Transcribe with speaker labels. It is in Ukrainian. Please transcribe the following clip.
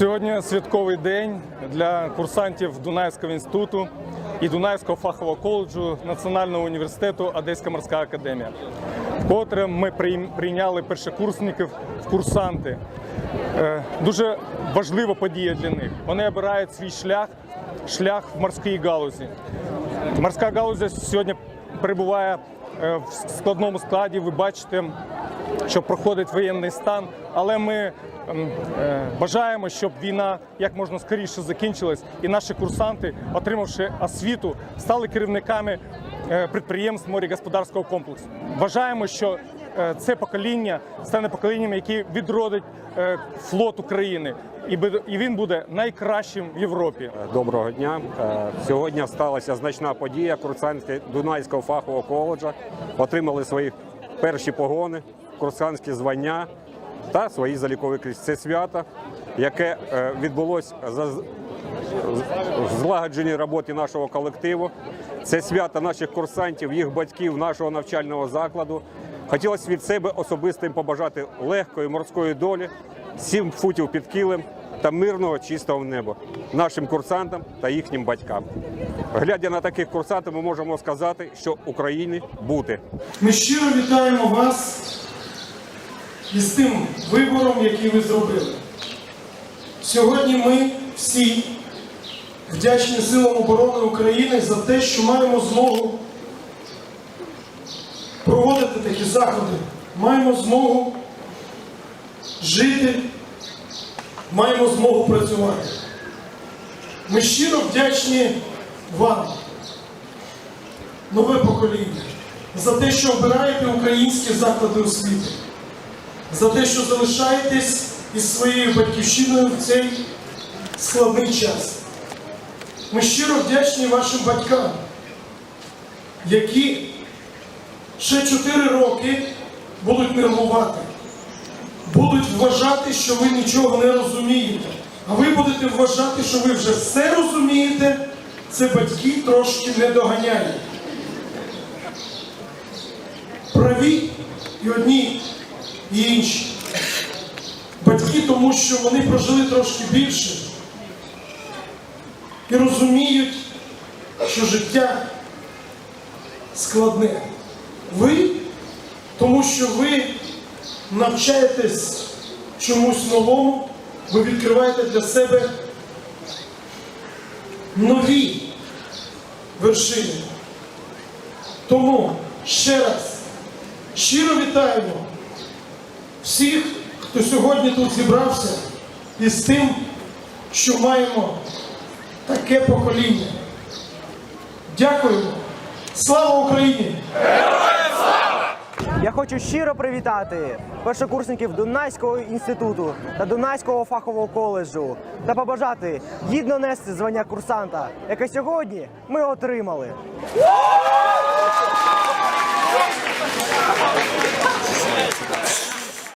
Speaker 1: Сьогодні святковий день для курсантів Дунаївського інституту і Дунаївського фахового коледжу Національного університету Одеська морська академія. Вкотре ми прийняли першокурсників в курсанти. Е, Дуже важлива подія для них. Вони обирають свій шлях, шлях в морській галузі. Морська галузь сьогодні перебуває е, в складному складі. Ви бачите, що проходить воєнний стан, але ми ем, е, бажаємо, щоб війна як можна скоріше закінчилась, і наші курсанти, отримавши освіту, стали керівниками е, підприємств морегосподарського комплексу. Вважаємо, що е, це покоління стане поколінням, яке відродить флот України, і він буде найкращим в Європі.
Speaker 2: Доброго дня. Сьогодні сталася значна подія. Курсантки Дунайського фахового коледжа отримали свої перші погони, курсантські звання та свої залікові крізь. Це свято, яке е, відбулось за злагодженій роботі нашого колективу. Це свято наших курсантів, їх батьків, нашого навчального закладу. Хотілося від себе особисто їм побажати легкої морської долі, сім футів під килим та мирного чистого неба нашим курсантам та їхнім батькам. Глядя на таких курсантів, ми можемо сказати, що Україні бути.
Speaker 3: Ми щиро вітаємо вас із тим вибором, який ви зробили. Сьогодні ми всі вдячні силам оборони України за те, що маємо змогу проводити такі заходи, маємо змогу жити, маємо змогу працювати. Ми щиро вдячні вам нове покоління, за те, що обираєте українські заклади освіти, за те, що залишаєтесь із своєю батьківщиною в цей складний час. Ми щиро вдячні вашим батькам, які ще 4 роки будуть нервувати, будуть вважати, що ви нічого не розумієте. А ви будете вважати, що ви вже все розумієте, це батьки трошки не доганяють праві і одні, і інші. Батьки, тому що вони прожили трошки більше і розуміють, що життя складне. Ви, тому що ви навчаєтесь чомусь новому, ви відкриваєте для себе нові вершини. Тому ще раз щиро вітаємо всіх, хто сьогодні тут зібрався, із тим, що маємо таке покоління. Дякуємо. Слава Україні!
Speaker 4: Я хочу щиро привітати першокурсників Дунайського інституту та Дунайського фахового коледжу та побажати гідно нести звання курсанта, яке сьогодні ми отримали.